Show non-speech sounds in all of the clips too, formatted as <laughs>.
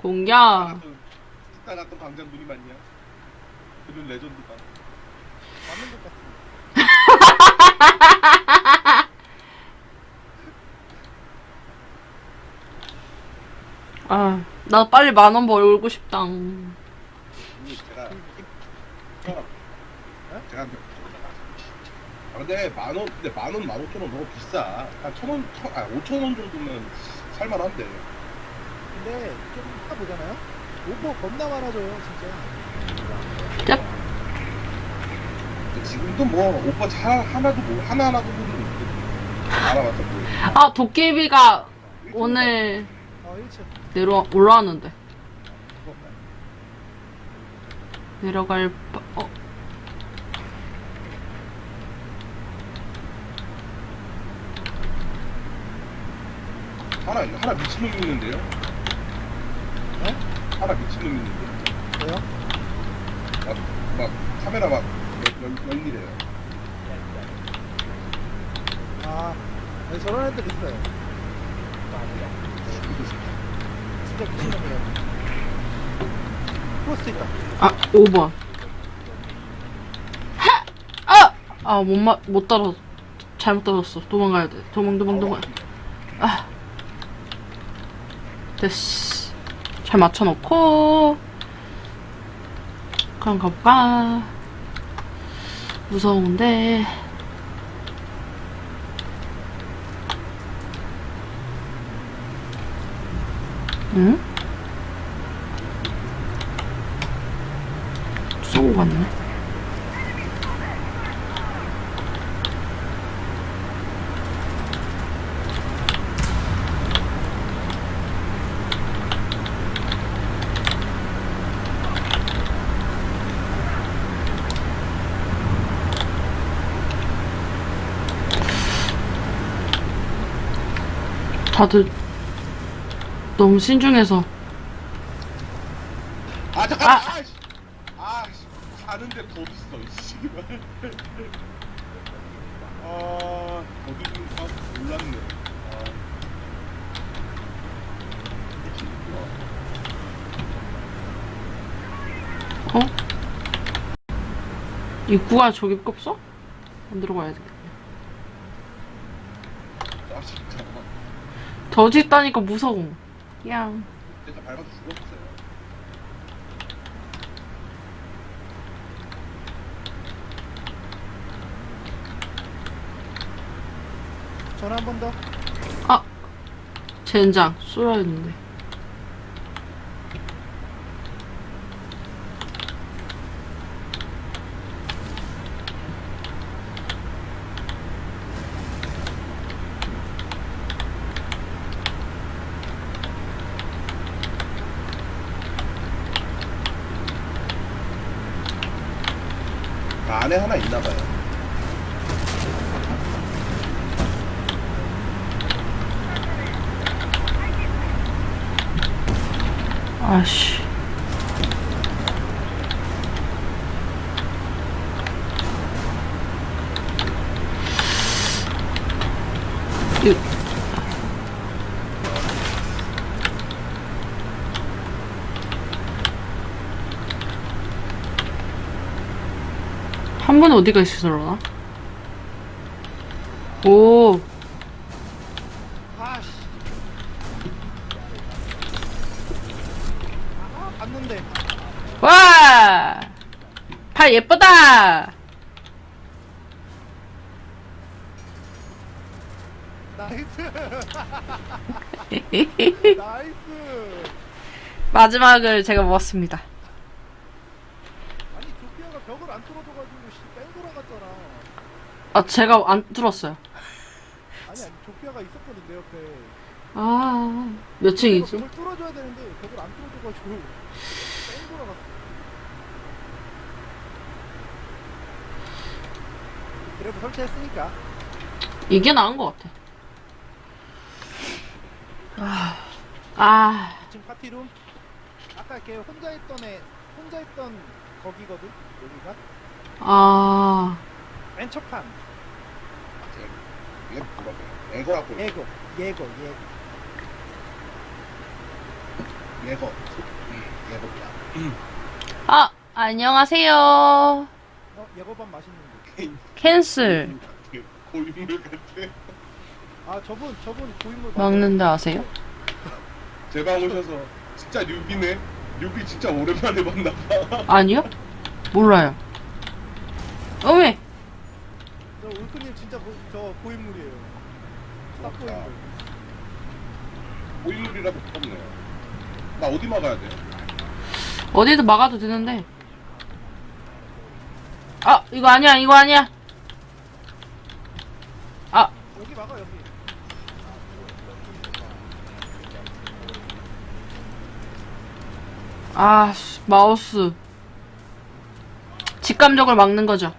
공격. 스타 같은 광장 눈이 많냐? 그는 레전드다. 맞는 것 같습니다. <laughs> 아, 나 빨리 만 원 벌고 싶다. 이게 제가 어, 네? 제가 아, 근데 만 원, 근데 만 원, 만 오천 원 너무 비싸. 한 천 원, 천, 아 오천 원 정도면 살만한데. 근데 좀 이따 보잖아요. 오퍼 겁나 많아져요, 진짜. 짭. 근데 지금도 뭐 오빠 차 하나도 뭐 하나 하나도 모르는. 알아봤자 뭐. 아, 도깨비가 오늘 어, 1층. 내려 올라왔는데. 내려갈 바... 어, 하나 있- 하나 미친놈 있는데요? 네? 하나 미친놈 있는데. 왜요? 막, 막 카메라 막 열- 열- 열리래요. 아, 네, 저런 애들 있어요. 진짜 미친놈이에요. 포스트 있다. 아, 5번. 하! 아! 아, 못, 마, 못 따라, 잘못 따랐어. 도망가야 돼. 도망, 도망, 도망. 아. 됐어. 잘 맞춰놓고. 그럼 가볼까? 무서운데. 응? 쏘고 갔네. 다들 너무 신중해서 아 잠깐. 아. 아, 씨. 아, 씨. 사는데 더 있어. 이 씨발. <laughs> 아, 어디 아, 몰랐네. 아. 어? 입구가 저기 없어? 안 들어가야 돼. 아 진짜. 더지 있다니까 무서워. 야. 진짜 밟아서 죽었어요. 전화 한 번 더. 아. 젠장 쏘야 했는데. 안에 하나 있나 봐요. 아씨. 3번은 어디가 있으려나? 오. 아, 와! 팔 예쁘다! 나이스! <laughs> 나이스! 마지막을 제가 먹었습니다. 아, 제가 안 뚫었어요. 아니, 아니, 조피아가 있었거든, 내 옆에. 아, 몇 층이지? 벽을 뚫어줘야 되는데, 벽을 안 뚫어줘가지고, 뺑 돌아갔어. 그래도 설치했으니까. 이게 나은 것 같아. 아, 아, 지금 파티룸 아까 걔 혼자 있던 애 혼자 있던 거기거든 여기가 아, 맨 첫판 얘 뭐라고? 애거라고. 예고 예고 예고 예거. 음, 예거야. 아, 안녕하세요. 어 예거밥 맛있는데. 캔슬. 고인물 같아. 아 저분 저분 고인물 먹는데 아세요? 제방 오셔서 진짜 뉴비네. 뉴비 진짜 오랜만에 봤나 봐. 아니요? 몰라요. 어메! 저 울크님 진짜 고, 저 고인물이에요. 싹 고인물. 고인물이라도 없네요. 나 어디 막아야 돼? 어디든 막아도 되는데. 아, 이거 아니야, 이거 아니야. 아, 여기 막아 여기. 아, 씨, 마우스. 직감적으로 막는 거죠.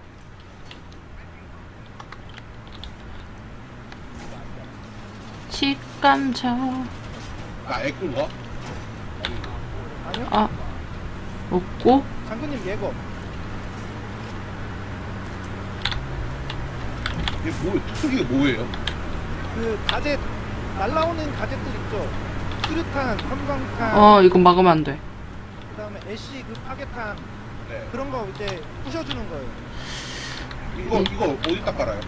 직감적. 나 에코인가? 아니요? 아, 없고. 장군님 예거. 이게 뭐, 특수기가 뭐예요? 그 가젯 날라오는 가젯들 있죠. 수류탄, 섬광탄, 어, 이거 막으면 안 돼. 그다음에 애쉬 그 파괴탄 네. 그런 거 이제 부셔주는 거예요. 이거, 이거 어디다 깔아요?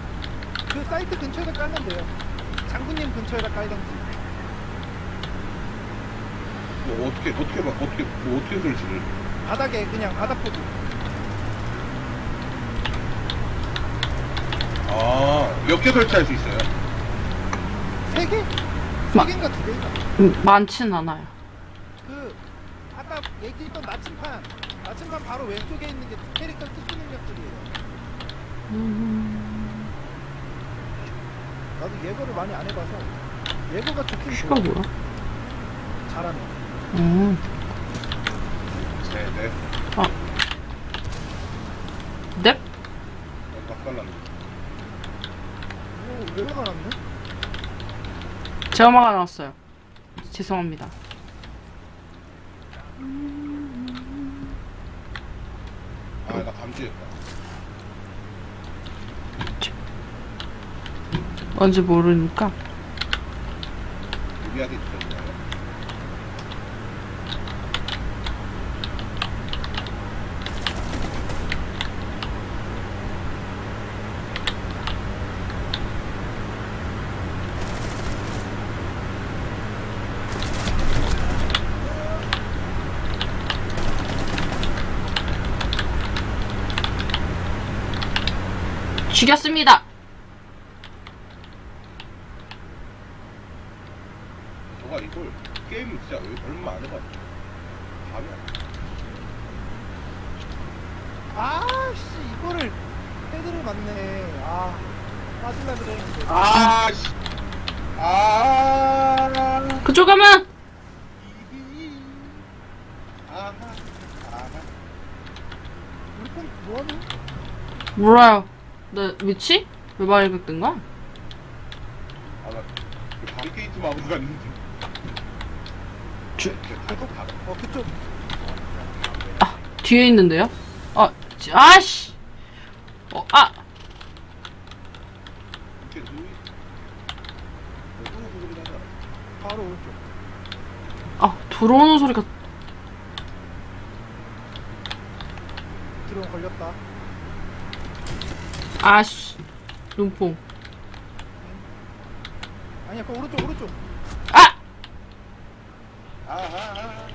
그 사이트 근처에다 깔면 돼요. 장군님 근처에다 깔던지. 뭐 어떻게, 어떻게 막, 어떻게, 뭐 어떻게 설치를? 바닥에 그냥 바닥 보고. 아, 몇 개 설치할 수 있어요? 세 개? 마- 세 개인가 두 개인가? 음, 많진 않아요. 그 아까 얘기했던 나침판 나침판 바로 왼쪽에 있는 게 캐릭터 특수 능력들이에요. 음, 나도 예거를 많이 안 해봐서 예거가 좋긴 슈가 좋아. 뭐야? 잘하네. 음, 네, 네. 넵? 막 깔랐네. 오, 예거가 났네? 제가 막아놨어요. 죄송합니다. 아, 나 감지했다. 뭔지 모르니까. 죽였습니다. 너가 이걸 게임 진짜 얼마 안 해봤지. 감이 안 아씨 이거를 헤드를 맞네. 아 빠질라 그랬는데. 아, 씨. 아. 그쪽 가면! 아하. 아하. 우리 편 뭐하니? 몰라요. 내 위치? 왜 발각된 거야? 아, 나 그 방게이트 마블 갔는데. 주-. 어 그쪽 뒤에 있는데요? 아, 지- 아씨! 어, 아! 이렇게 누이. 바로 오른쪽. 아, 들어오는 소리가. 드론 걸렸다. 아씨. 눈뽕. 아니야 그 오른쪽 오른쪽. 아!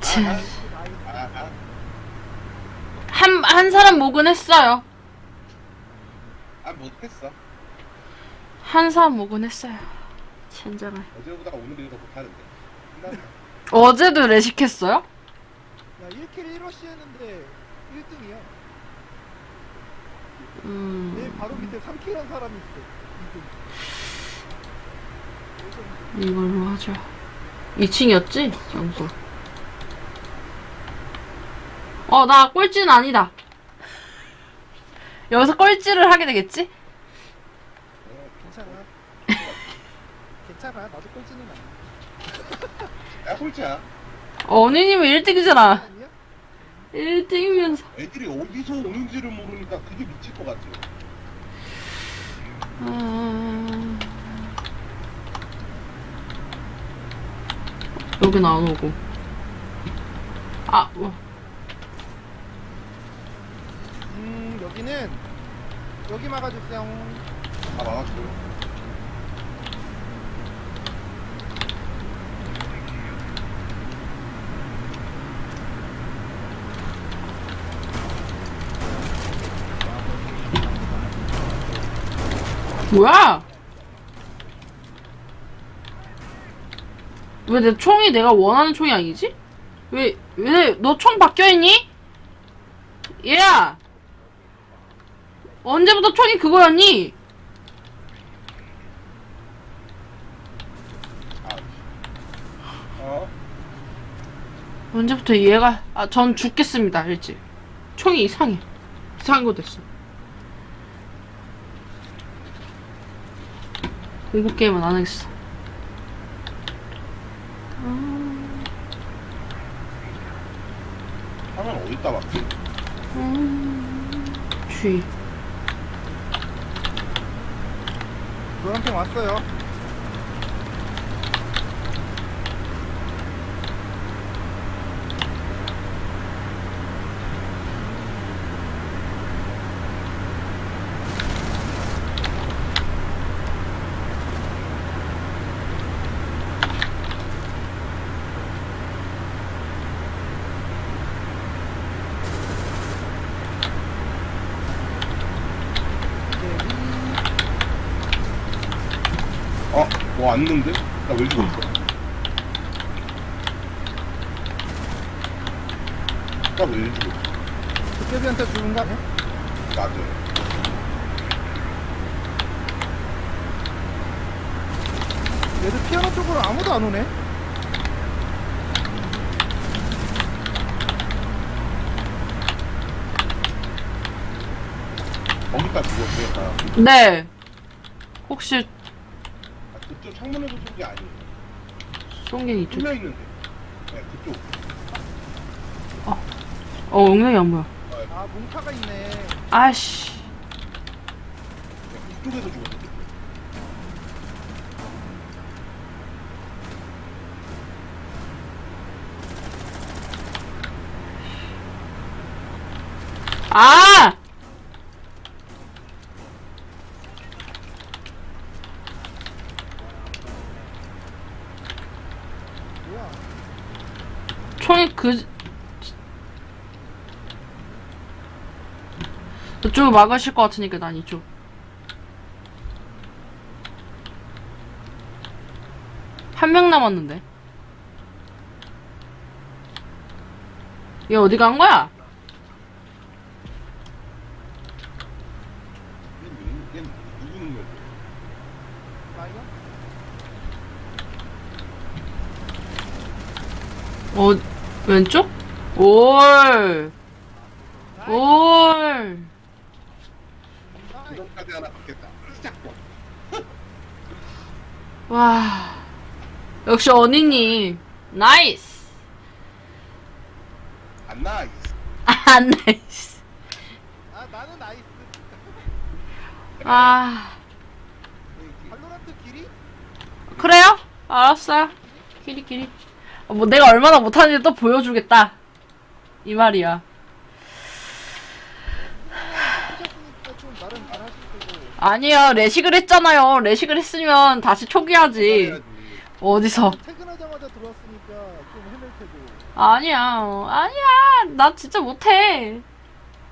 참. 한, 한 사람 목은 했어요. 아, 못했어. 한 사람 목은 했어요. 젠장을. 어제보다 오늘이 더 못하는데. 끝났네. <laughs> 어제도 레식했어요? 야 1킬 1러시 했는데 1등이야. 내 음, 바로 밑에 3킬 한 사람이 있어. 2등. 이걸로 하죠. 2층이었지? 장소. 어, 나 꼴찌는 아니다. 여기서 꼴찌를 하게 되겠지? 어, 괜찮아. <laughs> 괜찮아. 나도 꼴찌는 아니야. <laughs> 야, 홀자. 언니님은 1등이잖아. 아니야? 1등이면서. 애들이 어디서 오는지를 모르니까 그게 미칠 것 같아. 아... 여긴 안 오고. 아, 어. 음 여기는 여기 막아주세요. 아 막았어 뭐야? 왜 내 총이 내가 원하는 총이 아니지? 왜, 왜, 너 총 바뀌어있니? 얘야! 언제부터 총이 그거였니? 아 어? 언제부터 얘가, 아, 전 죽겠습니다, 일찍. 총이 이상해. 이상한 거 됐어. 공포 게임은 안 하겠어. 화면 어디다 막지? 주의. 노란핑 왔어요. 어? 뭐 왔는데? 나 왜 죽었어? 나 왜 죽었어? 도깨비한테 죽은 거 아니야? 맞아 얘들 피아노 쪽으로 아무도 안 오네. 거기까지 죽었어요 나 네. 혹시 아, 그쪽 창문에서 쏜게 아니에요 송갱이 이쪽. 뚫려 있는데 네 그쪽 어, 엉덩이 안 보여. 아 몽타가 있네. 아씨. 네, 그쪽에서 죽었어 아! 총이 그 그쪽 막으실 것 같으니까 난 이쪽. 한 명 남았는데. 얘 어디 간 거야? 어 왼쪽? 올. 올. 하나 받겠다 와. 역시 언니님. 나이스. 안이 아, 나이스. 아 나는 나이스. 아. 발로란트 길이? 그래요? 알았어요. 끼리끼리. 어, 뭐 내가 얼마나 못하는지 또 보여주겠다. 이 말이야. 아니요, 레식을 했잖아요. 레식을 했으면 다시 초기하지. 해야지. 어디서? 퇴근하자마자 들어왔으니까 좀 헤맬 테고. 아니야, 아니야. 나 진짜 못해.